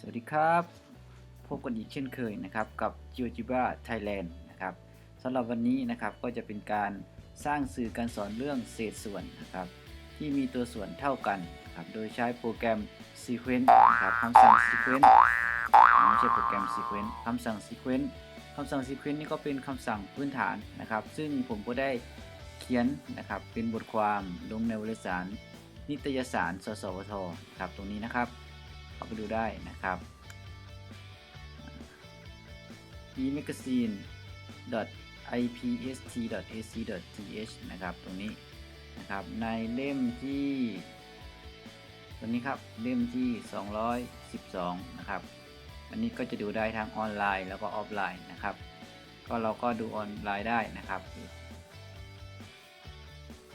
สวัสดีครับ พบกันอีกเช่นเคยนะครับกับ GeoGebra Thailand นะครับสำหรับวันนี้นะครับก็จะเป็นการสร้างสื่อการสอนเรื่องเศษส่วนนะครับ ที่มีตัวส่วนเท่ากันครับโดยใช้โปรแกรม Sequence นะครับคำสั่ง Sequence ไม่ใช่โปรแกรม Sequence คำสั่ง Sequence คำสั่ง Sequence นี่ก็เป็นคำสั่งพื้นฐานนะครับ ซึ่งผมก็ได้เขียนนะครับเป็นบทความลงในวารสาร นิตยสาร สสวทครับตรงนี้นะครับ ไปดูได้นะครับ emagazine ipst.ac.th นะครับ ตรงนี้นะครับ ในเล่มที่ ตรงนี้ครับ เล่มที่ 212 นะครับ อันนี้ก็จะดูได้ทั้งออนไลน์แล้วก็ออฟไลน์นะครับ ก็เราก็ดูออนไลน์ได้นะครับ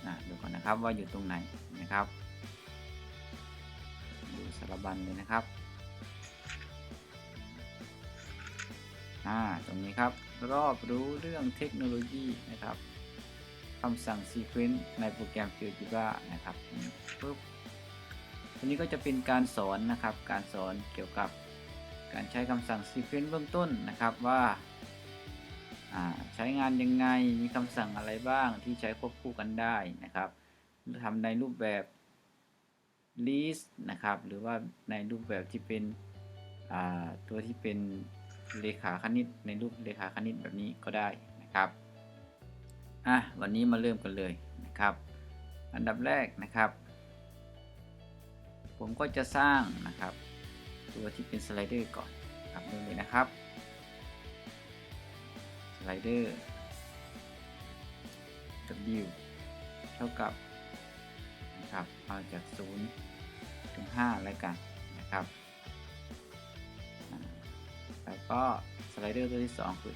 นะดูก่อนนะครับว่าอยู่ตรงไหนนะครับ สารบัญเลยนะครับอ่าตรงนี้ครับ รอบรู้เรื่องเทคโนโลยีนะครับคำสั่ง Sequence ในโปรแกรม GeoGebra นะครับปุ๊บตัวนี้ก็จะเป็นการสอนนะครับ การสอนเกี่ยวกับการใช้คำสั่ง Sequence เบื้องต้นนะครับว่าอ่าใช้งานยังไง มีคำสั่งอะไรบ้างที่ใช้ควบคู่กันได้นะครับทำในรูปแบบ list นะครับ หรือว่าในรูปแบบที่เป็นตัวที่เป็นเลขาคณิต ในรูปเลขาคณิตแบบนี้ก็ได้นะครับอะวันนี้มาเริ่มกันเลยนะครับ อันดับแรกนะครับ ผมก็จะสร้างนะครับ ตัวที่เป็นสไลเดอร์ก่อนครับเริ่มเลยนะครับสไลเดอร์ w เท่ากับ นะครับเอาจาก 0 ถึง 5 แล้วกันนะครับแล้วก็สไลเดอร์ตัวที่ 2 คือ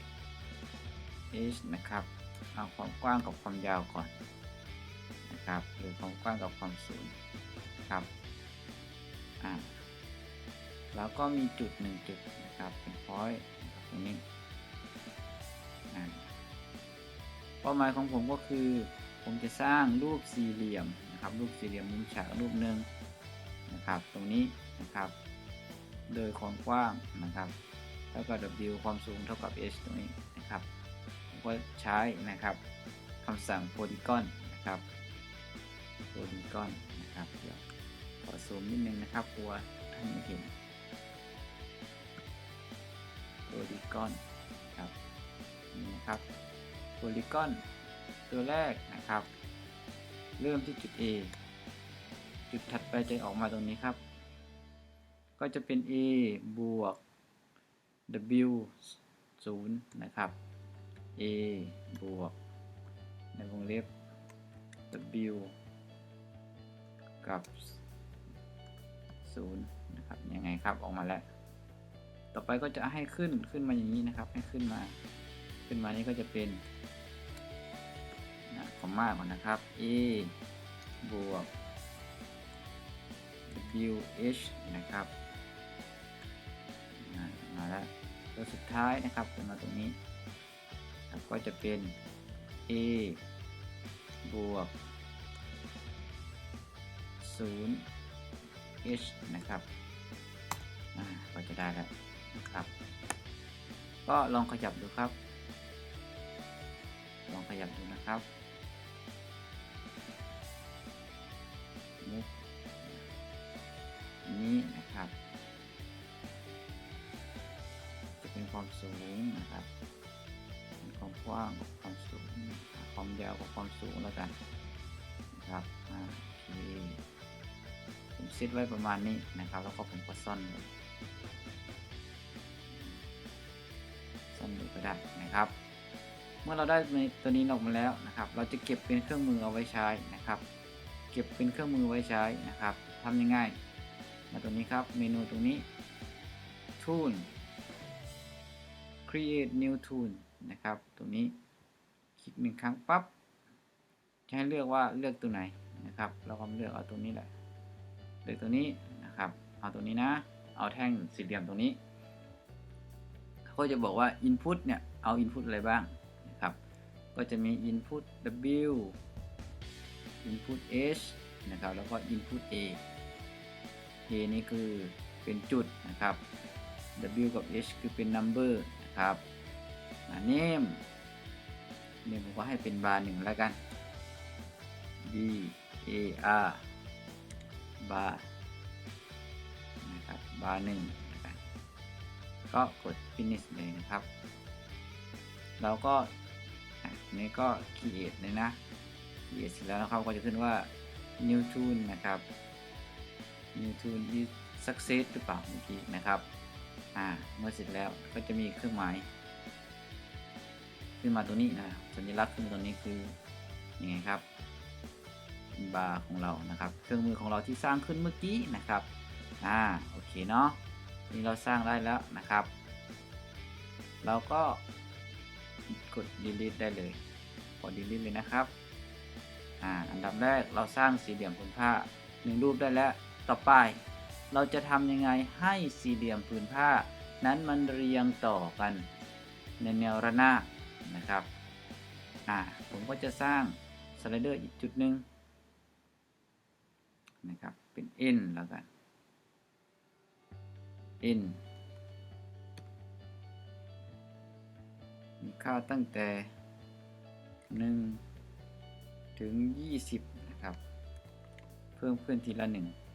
h นะครับ เอาความกว้างกับความยาวก่อนนะครับหรือความกว้างกับความสูงครับอ่าแล้วก็มีจุด 1 จุดนะครับเป็นพอยต์ตรงนี้เป้าหมายของผมก็คือ ผมจะสร้างรูปสี่เหลี่ยม นะครับรูปสี่เหลี่ยมมุมฉากรูปหนึ่งนะครับตรงนี้นะครับ โดยความกว้างนะครับเท่ากับ w ความสูงเท่ากับ h ตรงนี้นะครับผมก็ใช้นะครับคำสั่ง polygon นะครับ polygon นะครับเดี๋ยวขอซูมนิดนึงนะครับกลัวท่านไม่เห็น polygon ครับนี่นะครับ polygon ตัวแรกนะครับ เริ่มที่จุด A จุดถัดไปจะออกมาตรงนี้ครับ ก็จะเป็น A บวก W 0 นะครับ A บวก ในวงเล็บ W กับ 0 นะครับ ยังไงครับ ออกมาแล้ว ต่อไปก็จะให้ขึ้น ขึ้นมาอย่างนี้นะครับ ให้ขึ้นมา ขึ้นมานี้ก็จะเป็น คอมมาก่อนนะครับ A บวก WH นะครับมาแล้วตัวสุดท้ายนะครับจะมาตรงนี้ก็จะเป็น A บวก0 H นะครับก็จะได้แล้วนะครับ ก็ลองขยับดูครับ ลองขยับดูนะครับ นี้นะครับ จะเป็นความสูงนะครับ ความกว้าง ความสูง ความยาวกับความสูงแล้วกันนะครับโอเคผมเซตไว้ประมาณนี้นะครับ แล้วก็ผมก็ซ่อนเลยซ่อนเลยก็ได้นะครับ เมื่อเราได้ตัวนี้ออกมาแล้วนะครับ เราจะเก็บเป็นเครื่องมือเอาไว้ใช้นะครับ เก็บเป็นเครื่องมือไว้ใช้นะครับทำยังไง มาตรงนี้ครับ เมนูตรงนี้ tool create new tool นะครับ ตรงนี้ คลิกหนึ่งครั้งปั๊บจะให้เลือกว่าเลือกตัวไหนนะครับ เราก็เลือกเอาตรงนี้แหละ เลือกตัวนี้นะครับ เอาตัวนี้นะ เอาแท่งสี่เหลี่ยมตรงนี้ เขาก็จะบอกว่า input เนี่ย เอา input อะไรบ้างนะครับ ก็จะมี input w input h นะครับ แล้วก็ input a a นี่คือเป็นจุดนะครับ W กับ H คือเป็น number นะครับอ่า name เนี่ยผมก็ให้เป็น bar หนึ่งแล้วกัน B A R bar นะครับ bar หนึ่งนะครับก็กด finish เลยนะครับ เราก็อะนี่ก็ create เลยนะ create เสร็จแล้วนะครับก็จะขึ้นว่า new tune นะครับ new tune is success หรือเปล่าเมื่อกี้นะครับอ่าเมื่อเสร็จแล้วก็จะมีเครื่องหมาย ขึ้นมาตรงนี้นะสัญลักษณ์ขึ้นมาตรงนี้คือยังไงครับบาร์ของเรานะครับ เครื่องมือของเราที่สร้างขึ้นเมื่อกี้นะครับอ่าโอเคเนาะนี่เราสร้างได้แล้วนะครับ เราก็กด delete ได้เลยกด delete เลยนะครับอ่าอันดับแรกเราสร้างสี่เหลี่ยมผืนผ้าหนึ่งรูปได้แล้ว ต่อไป เราจะทำยังไงให้สี่เหลี่ยมผืนผ้า นั้นมันเรียงต่อกัน ในแนวระนาบนะครับอ่าผมก็จะสร้างสไลเดอร์อีกจุดหนึ่งนะครับเป็น n แล้วกัน n มีค่าตั้งแต่ 1 ถึง 20 นะครับ เพิ่มขึ้นทีละ 1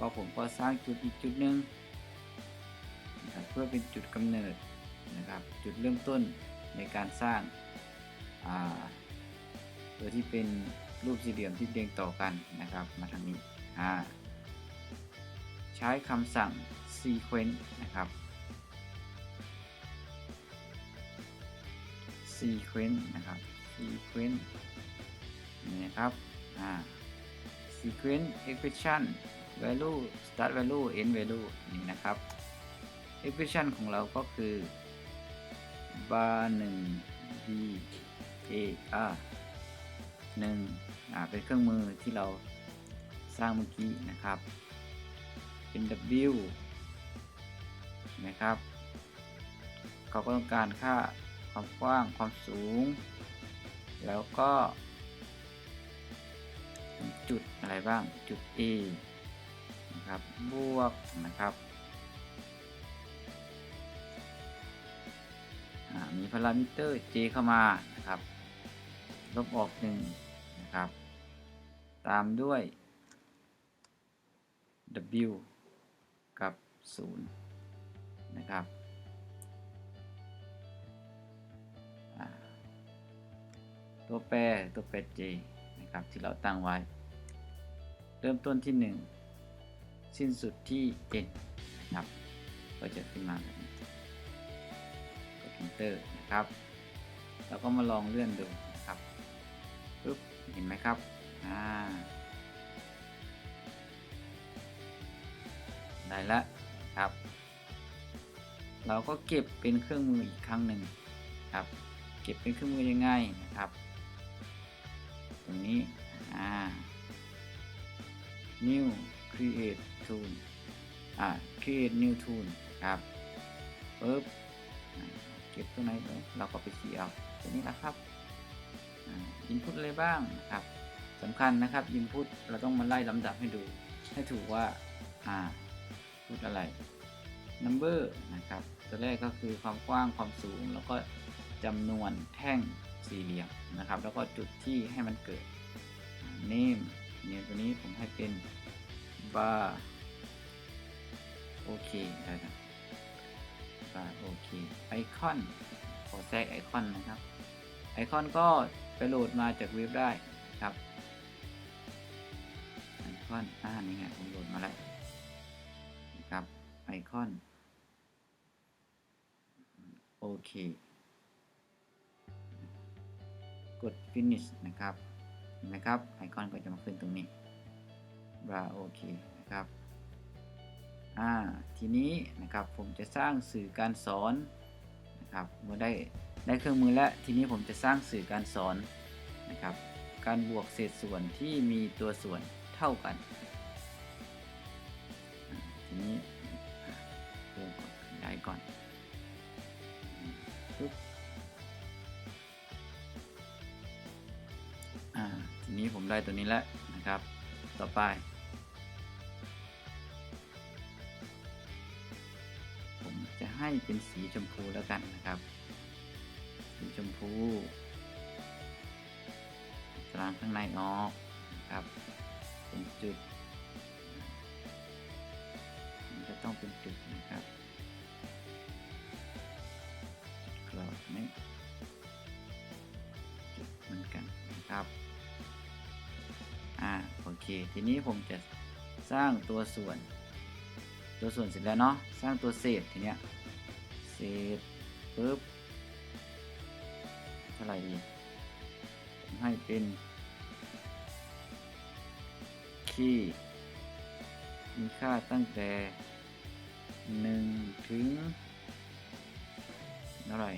ก็ผมก็สร้างจุดอีกจุดหนึ่งนะครับเพื่อเป็นจุดกำเนิดนะครับจุดเริ่มต้นในการสร้างตัวที่เป็นรูปสี่เหลี่ยมที่เรียงต่อกันนะครับ มาทางนี้ใช้คำสั่ง sequence นะครับ sequence นะครับ sequence นี่นะครับ sequence expression value start value end value นี่นะครับ expression ของเราก็คือ bar 1 b a r 1อ่าเป็นเครื่องมือที่เราสร้างเมื่อกี้นะครับ เป็น w นะครับ เขาก็ต้องการค่าความกว้างความสูง แล้วก็ จุดอะไรบ้างจุด A นะครับบวกนะครับมีพารามิเตอร์ J เข้ามานะครับ ลบออกหนึ่งนะครับ ตามด้วย W กับ 0 นะครับตัวแปรตัวแปร J นะครับที่เราตั้งไว้ เริ่มต้นที่ 1 สิ้นสุดที่ n นะครับ ก็จะขึ้นมาแบบนี้กด enter นะครับ แล้วก็มาลองเลื่อนดูนะครับปึ๊บเห็นไหมครับอ่าได้แล้วครับ เราก็เก็บเป็นเครื่องมืออีกครั้งหนึ่งครับ เก็บเป็นเครื่องมือยังไงนะครับ ตรงนี้อ่า new create tool อ่า create new tool ครับปึ๊บเก็บตัวไหนเราก็ไปเขียเอาตัวนี้นะครับ input อะไรบ้างนะครับสำคัญนะครับ input เราต้องมาไล่ลำดับให้ดู ให้ถูกว่าอ่าพูดอะไร number นะครับตัวแรกก็คือความกว้างความสูง แล้วก็จำนวนแท่งสี่เหลี่ยมนะครับ แล้วก็จุดที่ให้มันเกิด name เนี่ยตัวนี้ผมให้เป็น bar โอเคได้ครับโอเค icon ขอแทรกไอคอนนะครับ ไอคอนก็ไปโหลดมาจากเว็บได้ครับไอคอนอ่านี่ไงผมโหลดมาแล้วนะครับไอคอนโอเคกด finish นะครับเห็นไหมครับไอคอนก็จะมาขึ้นตรงนี้ บราโอเคนะครับอ่าทีนี้นะครับผมจะสร้างสื่อการสอนนะครับเมื่อได้ได้เครื่องมือแล้วทีนี้ผมจะสร้างสื่อการสอนนะครับ การบวกเศษส่วนที่มีตัวส่วนเท่ากันทีนี้เพิ่มก่อนขยายก่อนปึ๊บอ่าทีนี้ผมได้ตัวนี้แล้วนะครับ ต่อไป ผมจะให้เป็นสีชมพูแล้วกันนะครับ สีชมพูตารางข้างในออกนะครับ เป็นจุดมันจะต้องเป็นจุดนะครับกรอบนี้จุดเหมือนกันนะครับ เค ทีนี้ผมจะสร้างตัวส่วน ตัวส่วนเสร็จแล้วเนาะสร้างตัวเศษทีเนี้ยเศษปึ๊บเท่าไหร่ดีให้เป็นคีย์มีค่าตั้งแต่1ถึงเท่าไหร่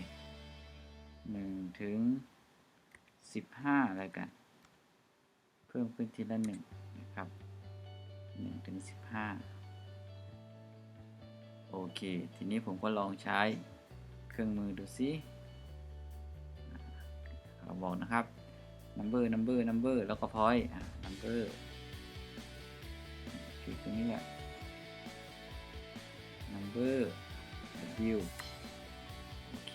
1ถึง15อะไรกัน พิ่มขึ้นทีละ1นะครับ1ถึง15โอเค ทีนี้ผมก็ลองใช้เครื่องมือดูซิเราบอกนะครับ number number number แล้วก็ point number คลิกตรงนี้แหละ number w โอเค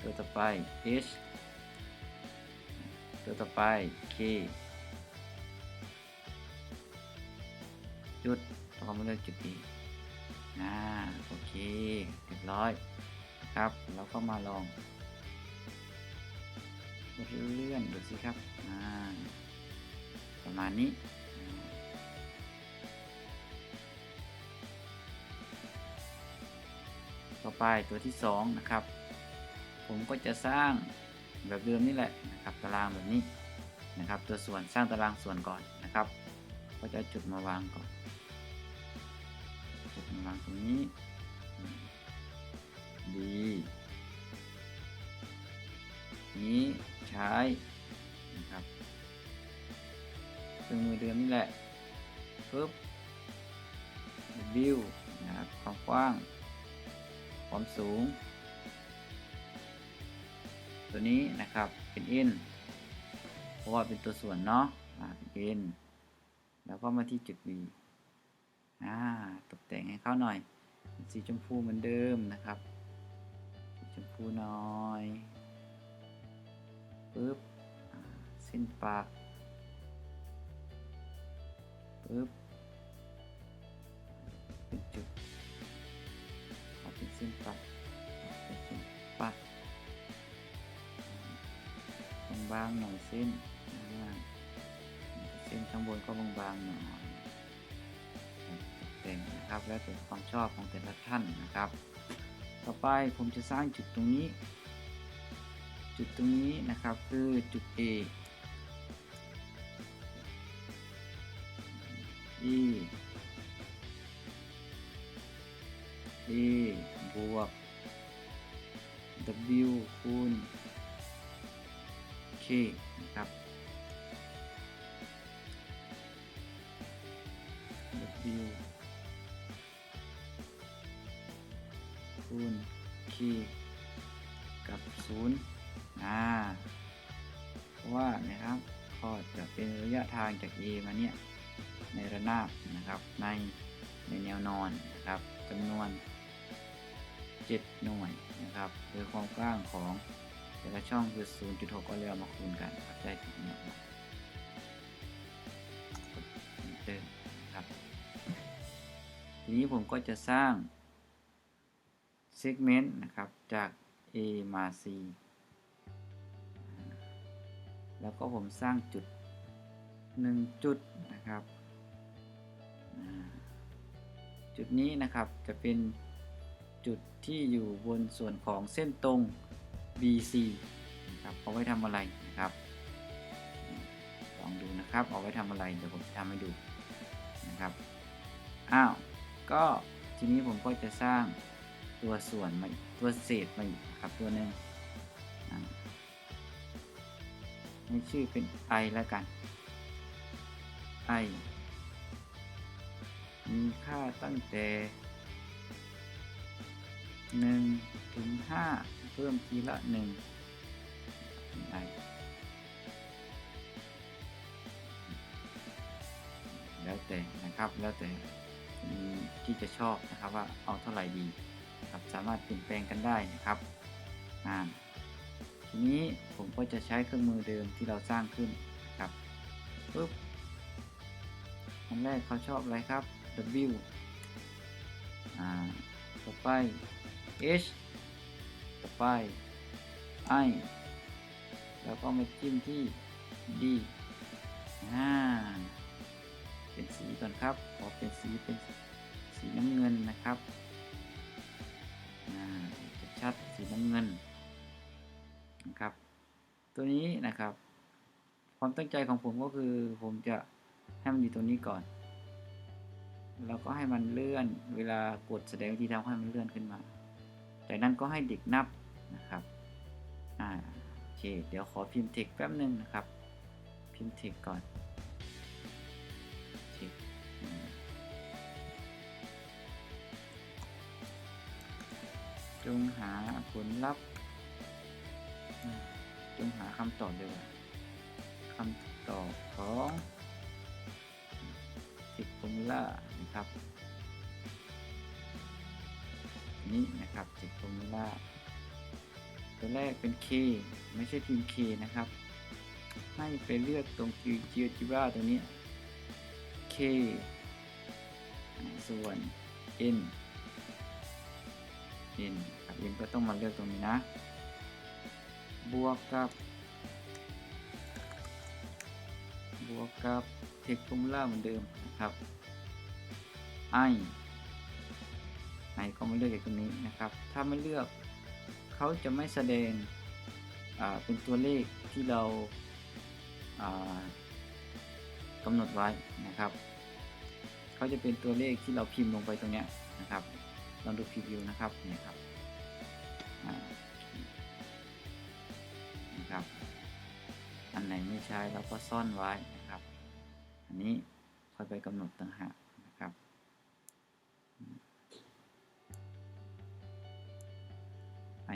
ตัวต่อไป h ตัวต่อไป k จุดเราก็มาเลือกจุด E อ่าโอเคเรียบร้อยครับแล้วก็มาลองเลื่อนดูสิครับอ่าประมาณนี้ต่อไปตัวที่สองนะครับ ผมก็จะสร้างแบบเดิมนี่แหละนะครับตารางแบบนี้นะครับ ตัวส่วนสร้างตารางส่วนก่อนนะครับ ก็จะจุดมาวางก่อน จุดมาวางตรงนี้ ดี นี้ใช้นะครับเครื่องมือเดิมนี่แหละปึ๊บวิวนะครับความกว้าง ความสูง ตัวนี้นะครับเป็น n เพราะว่าเป็นตัวส่วนเนาะอ่าเป็น n แล้วก็มาที่จุด v อ่าตกแต่งให้เขาหน่อย สีชมพูเหมือนเดิมนะครับ สีชมพูน่อยปึ๊บอ่าเส้นปากปึ๊บเป็นจุดเอาเป็นเส้นปากเอาเป็นเส้นปากบางๆหน่อยเส้นอ่าเส้นข้างบนก็บางๆหน่อย นะครับ แล้วแต่ความชอบของแต่ละท่านนะครับ ต่อไปผมจะสร้างจุดตรงนี้ จุดตรงนี้นะครับคือจุด A E A บวก W คูณ K นะครับ W คูณคีกับ 0 อ่า เพราะว่านะครับก็จะเป็นระยะทางจาก A มาเนี่ย ในระนาบนะครับ ในในแนวนอนนะครับจำนวน 7 หน่วยนะครับ โดยความกว้างของแต่ละช่องคือ 0.6 ก็เลยเอามาคูณกันครับได้จุดนี้ออกมาเติมนะครับ ทีนี้ผมก็จะสร้าง segment นะครับ จาก A มา C แล้วก็ผมสร้างจุด 1 จุดนะครับ จุดนี้นะครับจะเป็นจุดที่อยู่บนส่วนของเส้นตรง BC นะครับเอาไว้ทำอะไรนะครับ ลองดูนะครับเอาไว้ทำอะไรเดี๋ยวผมจะทำให้ดูนะครับ อ้าว ก็ทีนี้ผมก็จะสร้าง ตัวส่วนมาอีกตัวเศษมาอีกนะครับตัวหนึ่งให้ชื่อเป็น i แล้วกัน i มีค่าตั้งแต่1ถึง5เพิ่มทีละ1 i แล้วแต่นะครับ แล้วแต่ที่จะชอบนะครับว่าเอาเท่าไหร่ดี ครับสามารถเปลี่ยนแปลงกันได้นะครับอ่าทีนี้ผมก็จะใช้เครื่องมือเดิมที่เราสร้างขึ้นครับปุ๊บอันแรกเขาชอบอะไรครับ W อ่าต่อไป H ต่อไป I แล้วก็มาจิ้มที่ D อ่าเป็นสีก่อนครับ ขอเป็นสีเป็นสีน้ำเงินนะครับ น้ำเงินนะครับ ตัวนี้นะครับ ความตั้งใจของผมก็คือผมจะให้มันอยู่ตรงนี้ก่อน แล้วก็ให้มันเลื่อนเวลากดแสดงวิธีทำให้มันเลื่อนขึ้นมา จากนั้นก็ให้เด็กนับนะครับอ่าโอเค เดี๋ยวขอพิมพ์เทคแป๊บหนึ่งนะครับ พิมพ์เทคก่อน จงหาผลลัพธ์จงหาคำตอบดีกว่าคำตอบของเทคฟอร์มูล่านะครับนี้นะครับเทคฟอร์มูล่าตัวแรกเป็น K ไม่ใช่พิมพ์ K นะครับ ให้ไปเลือกตรง GeoGebra ตรงนี้ K ส่วน N N ครับ N ก็ต้องมาเลือกตรงนี้นะ บวกกับ บวกกับ Text Formula เหมือนเดิมนะครับ I ไอก็มาเลือกจากตรงนี้นะครับ ถ้าไม่เลือกเขาจะไม่แสดงเป็นตัวเลขที่เรากำหนดไว้นะครับ เขาจะเป็นตัวเลขที่เราพิมพ์ลงไปตรงนี้นะครับ ลองดูพรีวิวนะครับนี่ครับอ่านะครับ อันไหนไม่ใช้เราก็ซ่อนไว้นะครับ อันนี้ค่อยไปกำหนดต่างหากนะครับ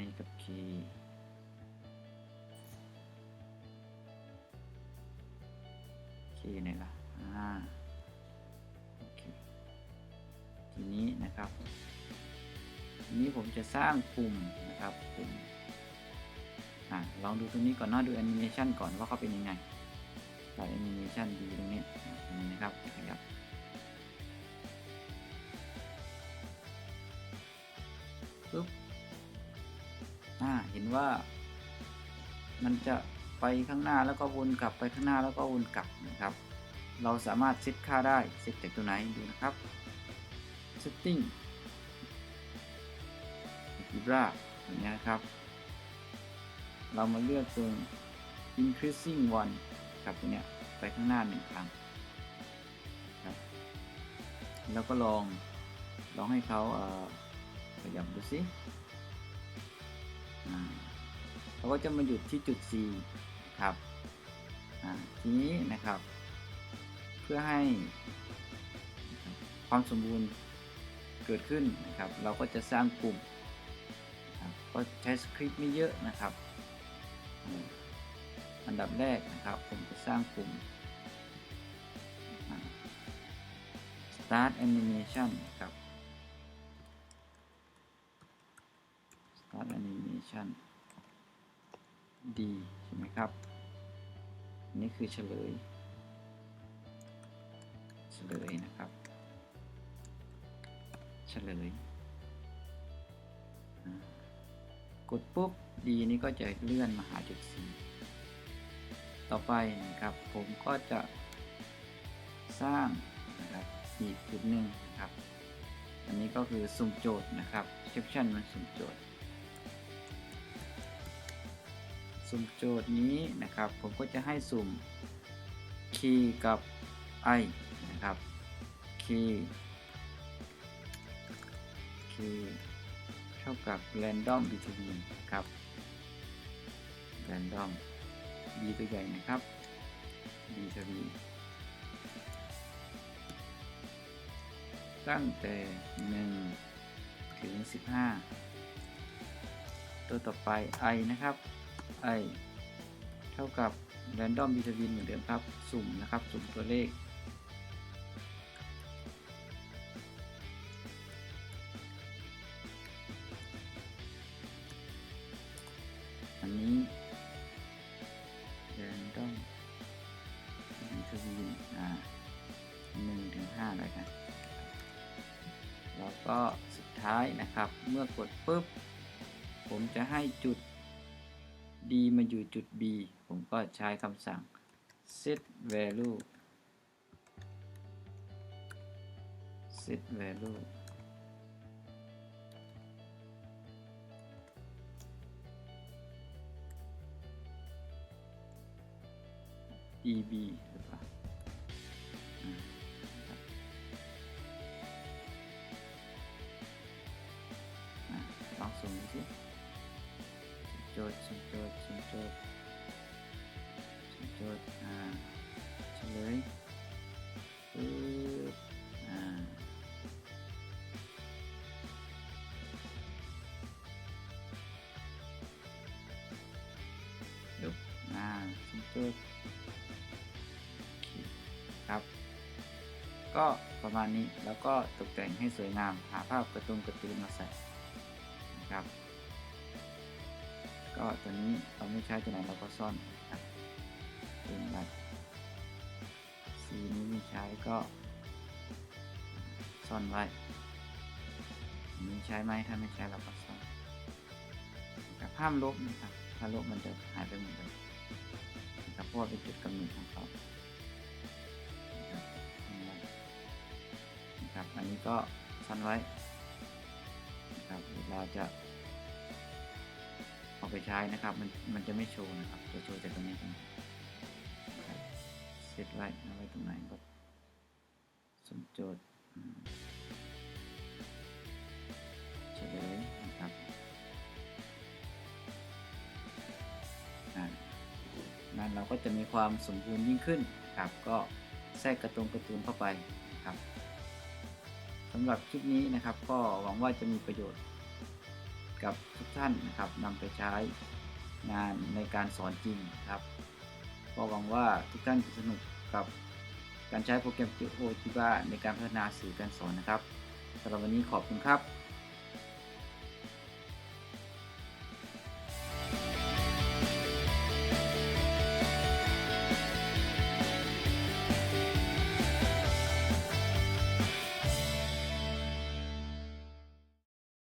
i กับ k k ไหนล่ะอ่า โอเค ทีนี้นะครับ นี้ผมจะสร้างปุ่มนะครับปุ่มอ่าลองดูตรงนี้ก่อนเนาะดูแอนิเมชันก่อนว่าเขาเป็นยังไงใส่แอนิเมชันดีตรงนี้นี้นะครับจะขยับปุ๊บอ่าเห็นว่า มันจะไปข้างหน้าแล้วก็วนกลับไปข้างหน้าแล้วก็วนกลับนะครับ เราสามารถเซตค่าได้เซตจากตัวไหนดูนะครับ setting Libra อย่างเงี้ยครับ เรามาเลือกตัว increasing one ครับตัวเนี้ยไปข้างหน้าหนึ่งครั้งครับ แล้วก็ลองลองให้เขาเออขยับดูสิเขาก็จะมาหยุดที่จุด C ครับทีนี้นะครับ เพื่อให้ความสมบูรณ์เกิดขึ้นนะครับ เราก็จะสร้างกลุ่ม ก็ใช้สคริปต์ไม่เยอะนะครับ อันดับแรกนะครับผมจะสร้างกลุ่ม start animation นะครับ start animation ดีใช่ไหมครับนี่คือเฉลย เฉลยนะครับ เฉลย กดปุ๊บดีนี้ก็จะเลื่อนมาหาจุด C ต่อไปนะครับผมก็จะสร้างนะครับอีกจุดหนึ่งนะครับ อันนี้ก็คือสุ่มโจทย์นะครับ section มันสุ่มโจทย์ สุ่มโจทย์นี้นะครับ ผมก็จะให้สุ่ม key กับ i นะครับ key key ท่ากับ random between นครับ random b ตัวใหญ่นะครับ b ทวีตั้งแต่ 1 ถึง 15 ตัวต่อไป i นะครับ i เท่ากับ random between เหมือนเดิมครับ สุ่มนะครับ สุ่มตัวเลข มื่อกดปุ๊บ ผมจะให้จุด D มาอยู่จุด B ผมก็ใช้คำสั่ง set value set value db หรือเปล่า สิโจทย์โจทย์โจทย์โจทย์อ่าเฉลยปึ๊บอ่ายุบอ่าสมจุดครับ ก็ประมาณนี้แล้วก็ตกแต่งให้สวยงาม หาภาพการ์ตูนการ์ตูนมาใส่นะครับ ตัวนี้เราไม่ใช้ตัวไหนเราก็ซ่อนครับเป็นแบบสีนี้ไม่ใช้ก็ซ่อนไว้อันนี้ใช้ไหมถ้าไม่ใช้เราก็ซ่อนนะครับห้ามลบนะครับถ้าลบมันจะหายไปหมดเลยนะครับเพราะว่าเป็นจุดกำเนิดของเขานะครับนะครับอันนี้ก็ซ่อนไว้นะครับเวลาจะ เอาไปใช้นะครับ มันมันจะไม่โชว์นะครับ จะโชว์แต่ตรงนี้ตรงนี้นะครับเซตไว้เอาไว้ตรงไหนก็สมโจทย์เฉลยนะครับอ่านเราก็จะมีความสมบูรณ์ยิ่งขึ้นนะครับก็แทรกกระตุงกระตูนเข้าไปนะครับสำหรับคลิปนี้นะครับ ก็หวังว่าจะมีประโยชน์ กับทุกท่านนะครับนำไปใช้งานในการสอนจริงครับก็หวังว่าทุกท่านจะสนุกกับการใช้โปรแกรม GeoGebra ในการพัฒนาสื่อการสอนนะครับสำหรับวันนี้ขอบคุณครับ